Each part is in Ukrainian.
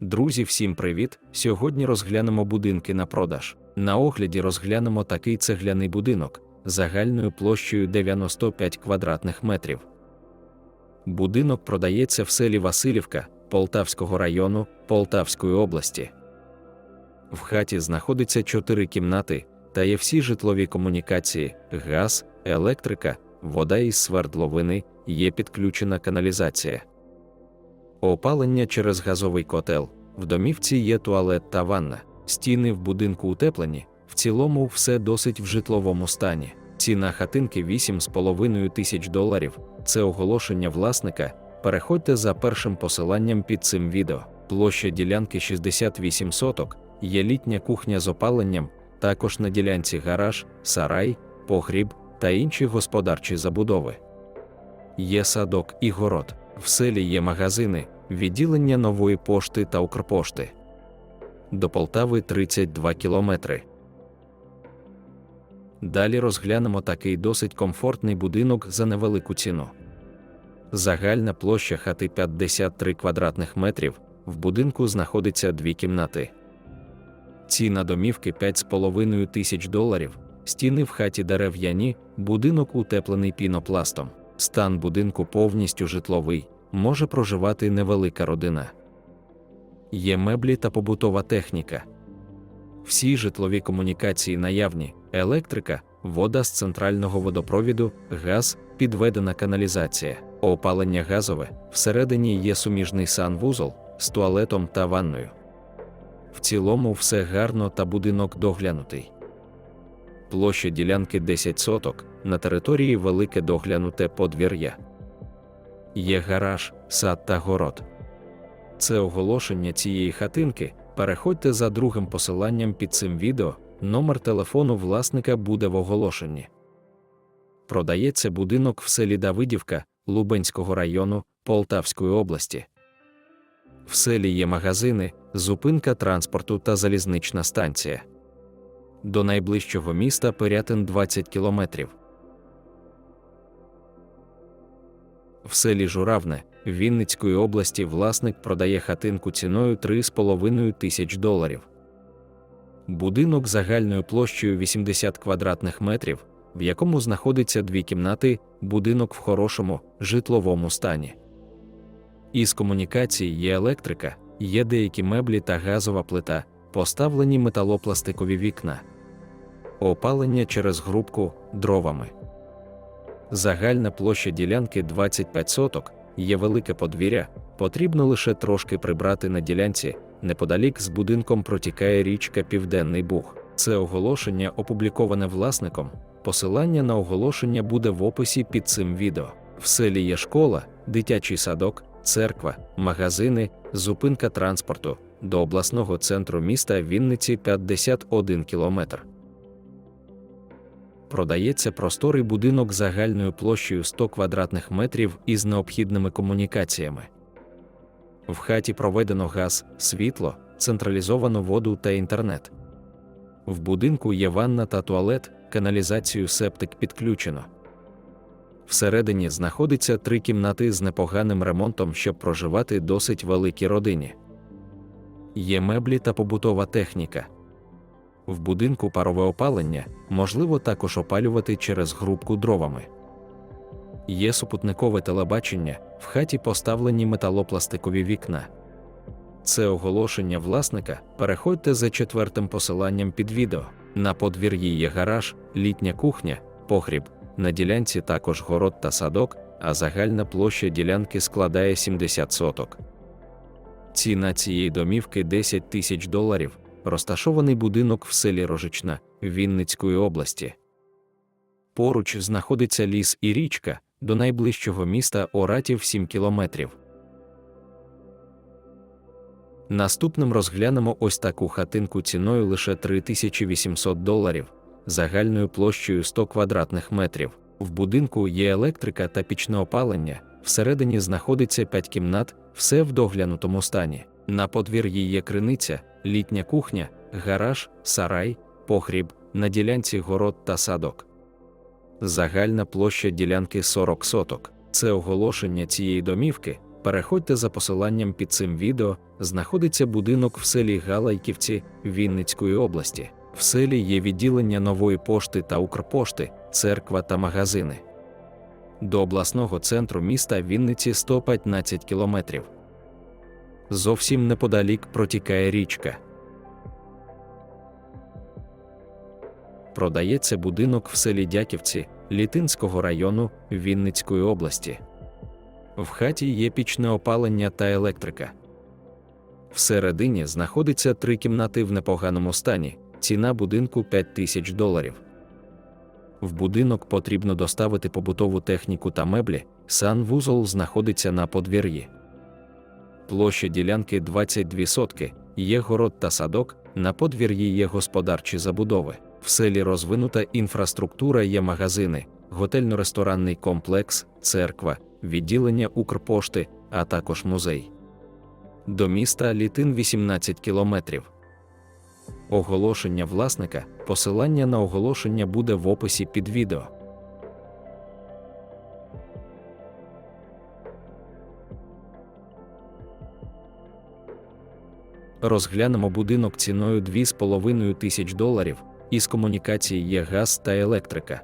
Друзі, всім привіт! Сьогодні розглянемо будинки на продаж. На огляді розглянемо такий цегляний будинок загальною площею 95 квадратних метрів. Будинок продається в селі Васильівка Полтавського району Полтавської області. В хаті знаходиться чотири кімнати та є всі житлові комунікації, газ, електрика, вода із свердловини, є підключена каналізація. Опалення через газовий котел. В домівці є туалет та ванна. Стіни в будинку утеплені. В цілому все досить в житловому стані. Ціна хатинки 8,5 тисяч доларів. Це оголошення власника. Переходьте за першим посиланням під цим відео. Площа ділянки 68 соток, є літня кухня з опаленням, також на ділянці гараж, сарай, погріб та інші господарчі забудови. Є садок і город. В селі є магазини, відділення нової пошти та Укрпошти. До Полтави 32 кілометри. Далі розглянемо такий досить комфортний будинок за невелику ціну. Загальна площа хати 53 квадратних метрів. В будинку знаходиться дві кімнати. Ціна домівки 5,5 тисяч доларів. Стіни в хаті дерев'яні, будинок утеплений пінопластом. Стан будинку повністю житловий, може проживати невелика родина. Є меблі та побутова техніка. Всі житлові комунікації наявні, електрика, вода з центрального водопровіду, газ, підведена каналізація, опалення газове, всередині є суміжний санвузол з туалетом та ванною. В цілому все гарно та будинок доглянутий. Площа ділянки 10 соток, на території велике доглянуте подвір'я. Є гараж, сад та город. Це оголошення цієї хатинки. Переходьте за другим посиланням під цим відео. Номер телефону власника буде в оголошенні. Продається будинок в селі Давидівка Лубенського району Полтавської області. В селі є магазини, зупинка транспорту та залізнична станція. До найближчого міста Пирятин 20 кілометрів. В селі Журавне Вінницької області власник продає хатинку ціною 3,5 тисяч доларів. Будинок загальною площею 80 квадратних метрів, в якому знаходиться дві кімнати, будинок в хорошому житловому стані. Із комунікацій є електрика, є деякі меблі та газова плита, поставлені металопластикові вікна, опалення через грубку дровами. Загальна площа ділянки 25 соток, є велике подвір'я, потрібно лише трошки прибрати на ділянці. Неподалік з будинком протікає річка Південний Буг. Це оголошення опубліковане власником. Посилання на оголошення буде в описі під цим відео. В селі є школа, дитячий садок, церква, магазини, зупинка транспорту. До обласного центру міста Вінниці 51 кілометр. Продається просторий будинок загальною площею 100 квадратних метрів із необхідними комунікаціями. В хаті проведено газ, світло, централізовану воду та інтернет. В будинку є ванна та туалет, каналізацію септик підключено. Всередині знаходиться три кімнати з непоганим ремонтом, щоб проживати досить великій родині. Є меблі та побутова техніка. В будинку парове опалення можливо також опалювати через грубку дровами. Є супутникове телебачення, в хаті поставлені металопластикові вікна. Це оголошення власника. Переходьте за четвертим посиланням під відео. На подвір'ї є гараж, літня кухня, погріб, на ділянці також город та садок, а загальна площа ділянки складає 70 соток. Ціна цієї домівки 10 тисяч доларів, розташований будинок в селі Рожична Вінницької області. Поруч знаходиться ліс і річка, до найближчого міста Оратів 7 кілометрів. Наступним розглянемо ось таку хатинку ціною лише 3800 доларів, загальною площею 100 квадратних метрів. В будинку є електрика та пічне опалення, всередині знаходиться 5 кімнат, все в доглянутому стані. На подвір'ї є криниця, літня кухня, гараж, сарай, погріб, на ділянці город та садок. Загальна площа ділянки 40 соток. Це оголошення цієї домівки. Переходьте за посиланням під цим відео, знаходиться будинок в селі Галайківці Вінницької області. В селі є відділення нової пошти та Укрпошти, церква та магазини. До обласного центру міста Вінниці 115 кілометрів. Зовсім неподалік протікає річка. Продається будинок в селі Дяківці Літинського району Вінницької області. В хаті є пічне опалення та електрика. Всередині знаходиться три кімнати в непоганому стані, ціна будинку 5 тисяч доларів. В будинок потрібно доставити побутову техніку та меблі, санвузол знаходиться на подвір'ї. Площа ділянки 22 сотки, є город та садок, на подвір'ї є господарчі забудови. В селі розвинута інфраструктура є магазини, готельно-ресторанний комплекс, церква, відділення Укрпошти, а також музей. До міста Літин 18 кілометрів. Оголошення власника, посилання на оголошення буде в описі під відео. Розглянемо будинок ціною 2,5 тисяч доларів, із комунікації є газ та електрика.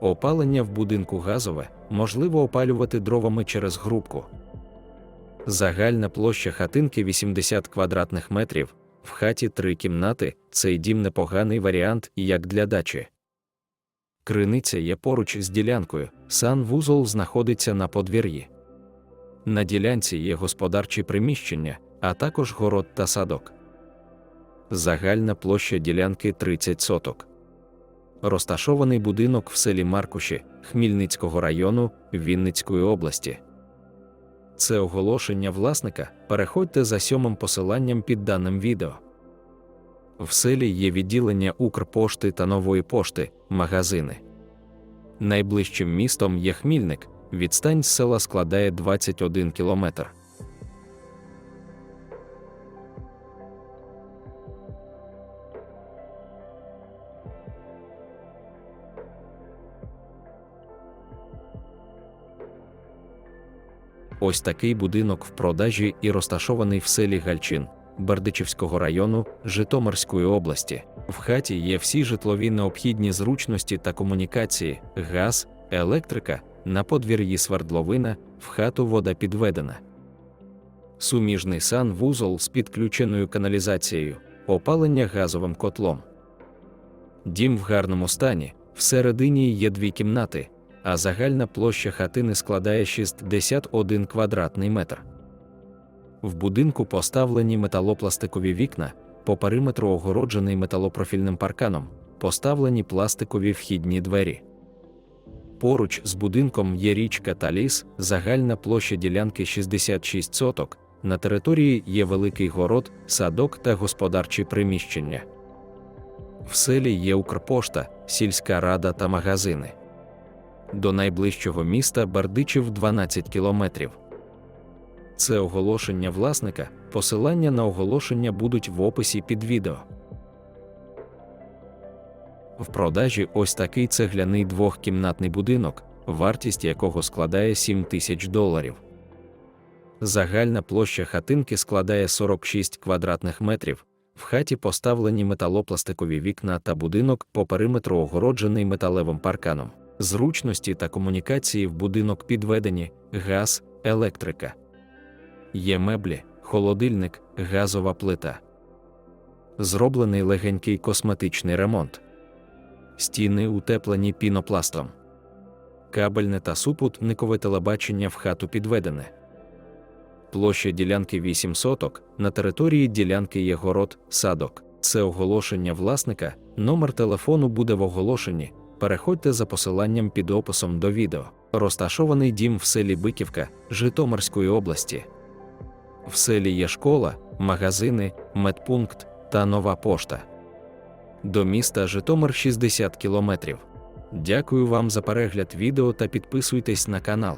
Опалення в будинку газове можливо опалювати дровами через грубку. Загальна площа хатинки 80 квадратних метрів, в хаті три кімнати, цей дім непоганий варіант як для дачі. Криниця є поруч з ділянкою, санвузол знаходиться на подвір'ї. На ділянці є господарчі приміщення, а також город та садок. Загальна площа ділянки 30 соток. Розташований будинок в селі Маркуші Хмільницького району Вінницької області. Це оголошення власника. Переходьте за сьомим посиланням під даним відео. В селі є відділення Укрпошти та нової пошти, магазини. Найближчим містом є Хмільник, відстань з села складає 21 кілометр. Ось такий будинок в продажі і розташований в селі Гальчин Бердичівського району Житомирської області. В хаті є всі житлові необхідні зручності та комунікації, газ, електрика, на подвір'ї свердловина, в хату вода підведена. Суміжний санвузол з підключеною каналізацією, опалення газовим котлом. Дім в гарному стані, всередині є дві кімнати а загальна площа хатини складає 61 квадратний метр. В будинку поставлені металопластикові вікна, по периметру огороджений металопрофільним парканом, поставлені пластикові вхідні двері. Поруч з будинком є річка та ліс, загальна площа ділянки 66 соток. На території є великий город, садок та господарчі приміщення. В селі є Укрпошта, сільська рада та магазини до найближчого міста Бардичів 12 кілометрів. Це оголошення власника, посилання на оголошення будуть в описі під відео. В продажі ось такий цегляний двохкімнатний будинок, вартість якого складає 7 тисяч доларів. Загальна площа хатинки складає 46 квадратних метрів. В хаті поставлені металопластикові вікна та будинок по периметру огороджений металевим парканом зручності та комунікації в будинок підведені, газ, електрика. Є меблі, холодильник, газова плита. Зроблений легенький косметичний ремонт. Стіни утеплені пінопластом. Кабельне та супутникове телебачення в хату підведене. Площа ділянки 8 соток. На території ділянки є город, садок. Це оголошення власника. Номер телефону буде в оголошенні переходьте за посиланням під описом до відео. Розташований дім в селі Биківка Житомирської області. В селі є школа, магазини, медпункт та нова пошта. До міста Житомир 60 кілометрів. Дякую вам за перегляд відео та підписуйтесь на канал.